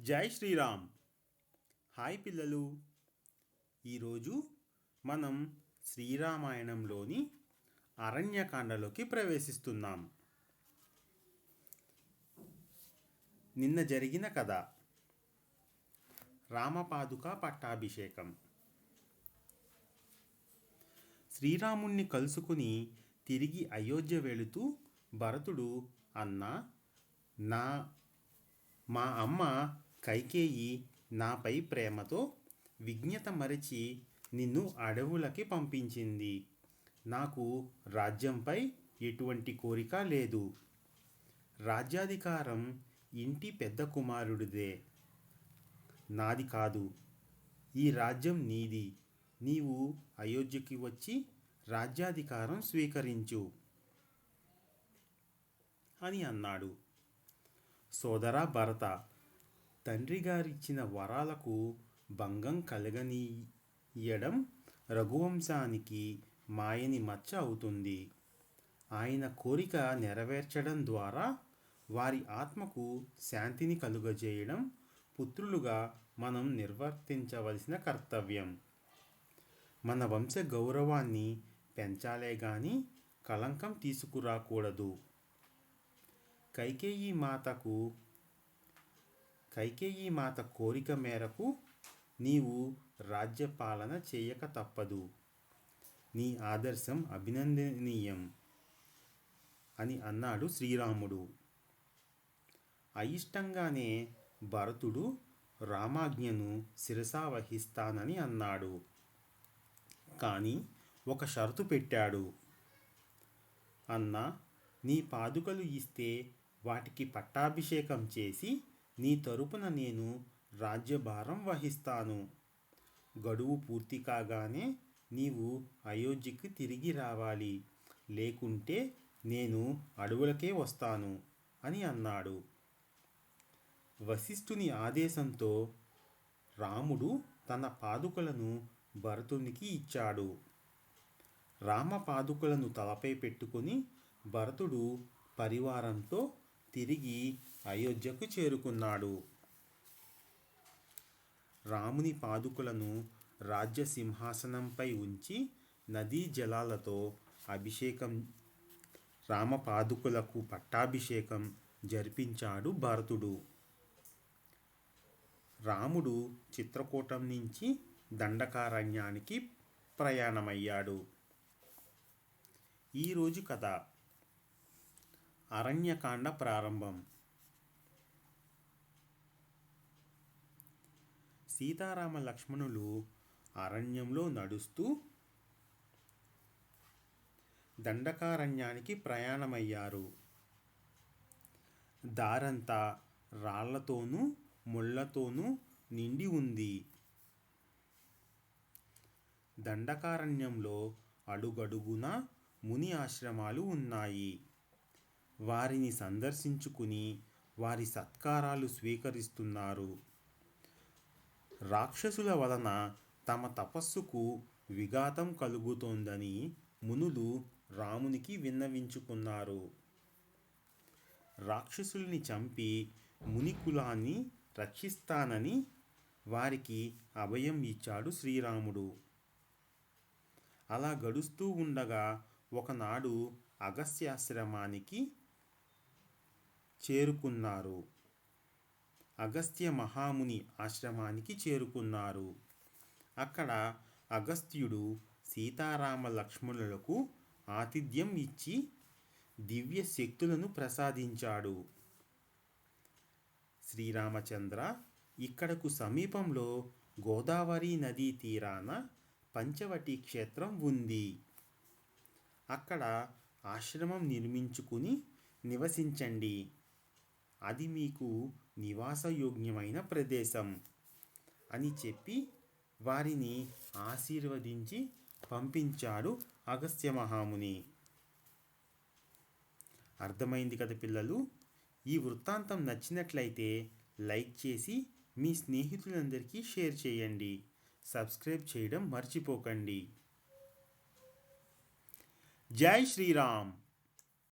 జై శ్రీరామ్. హాయ్ పిల్లలు. ఈరోజు మనం శ్రీరామాయణంలోని అరణ్యకాండలోకి ప్రవేశిస్తున్నాం. నిన్న జరిగిన కథ. రామపాదుక పట్టాభిషేకం. శ్రీరాముణ్ణి కలుసుకుని తిరిగి అయోధ్య వెళుతూ భరతుడు అన్న నా మా అమ్మ కైకేయి నాపై ప్రేమతో విజ్ఞత మరచి నిన్ను అడవులకి పంపించింది. నాకు రాజ్యంపై ఎటువంటి కోరిక లేదు. రాజ్యాధికారం ఇంటి పెద్ద కుమారుడిదే. నాది కాదు. ఈ రాజ్యం నీది. నీవు అయోధ్యకి వచ్చి రాజ్యాధికారం స్వీకరించు అని అన్నాడు. సోదరా భరత తండ్రి గారిచ్చిన వరాలకు భంగం కలగనీయడం రఘువంశానికి మాయని మచ్చ అవుతుంది. ఆయన కోరిక నెరవేర్చడం ద్వారా వారి ఆత్మకు శాంతిని కలుగజేయడం పుత్రులుగా మనం నిర్వర్తించవలసిన కర్తవ్యం. మన వంశ గౌరవాన్ని పెంచాలే గాని కళంకం తీసుకురాకూడదు. కైకేయి మాతకు కైకేయి మాత కోరిక మేరకు నీవు రాజ్యపాలన చేయక తప్పదు. నీ ఆదర్శం అభినందనీయం అని అన్నాడు శ్రీరాముడు. అయిష్టంగానే భరతుడు రామాజ్ఞను శిరసా వహిస్తానని అన్నాడు. కానీ ఒక షరతు పెట్టాడు. అన్న నీ పాదుకలు ఇస్తే వాటికి పట్టాభిషేకం చేసి నీ తరపున నేను రాజ్యభారం వహిస్తాను. గడువు పూర్తి కాగానే నీవు అయోధ్యకి తిరిగి రావాలి. లేకుంటే నేను అడవులకే వస్తాను అని అన్నాడు. వశిష్ఠుని ఆదేశంతో రాముడు తన పాదుకలను భరతునికి ఇచ్చాడు. రామ పాదుకలను తలపై పెట్టుకొని భరతుడు పరివారంతో తిరిగి అయోధ్యకు చేరుకున్నాడు. రాముని పాదుకులను రాజ్య సింహాసనంపై ఉంచి నదీ జలాలతో అభిషేకం రామపాదుకులకు పట్టాభిషేకం జరిపించాడు భరతుడు. రాముడు చిత్రకూటం నుంచి దండకారణ్యానికి ప్రయాణమయ్యాడు. ఈరోజు కథ. అరణ్యకాండ ప్రారంభం. సీతారామ లక్ష్మణులు అరణ్యంలో నడుస్తూ దండకారణ్యానికి ప్రయాణమయ్యారు. దారంతా రాళ్ళతోనూ ముళ్ళతోనూ నిండి ఉంది. దండకారణ్యంలో అడుగడుగున ముని ఆశ్రమాలు ఉన్నాయి. వారిని సందర్శించుకుని వారి సత్కారాలు స్వీకరిస్తున్నారు. రాక్షసుల వలన తమ తపస్సుకు విఘాతం కలుగుతోందని మునులు రామునికి విన్నవించుకున్నారు. రాక్షసుల్ని చంపి మునికులాన్ని రక్షిస్తానని వారికి అభయం ఇచ్చాడు శ్రీరాముడు. అలా గడుస్తూ ఉండగా ఒకనాడు అగస్త్యాశ్రమానికి చేరుకున్నారు. అగస్త్య మహాముని ఆశ్రమానికి చేరుకున్నారు. అక్కడ అగస్త్యుడు సీతారామ లక్ష్మణులకు ఆతిథ్యం ఇచ్చి దివ్య శక్తులను ప్రసాదించాడు. శ్రీరామచంద్ర ఇక్కడకు సమీపంలో గోదావరి నదీ తీరాన పంచవటి క్షేత్రం ఉంది. అక్కడ ఆశ్రమం నిర్మించుకుని నివసించండి. అది మీకు నివాసయోగ్యమైన ప్రదేశం అని చెప్పి వారిని ఆశీర్వదించి పంపించాడు అగస్త్య మహాముని. అర్థమైంది కదా పిల్లలు? ఈ వృత్తాంతం నచ్చినట్లయితే లైక్ చేసి మీ స్నేహితులందరికీ షేర్ చేయండి. సబ్స్క్రైబ్ చేయడం మర్చిపోకండి. జై శ్రీరామ్!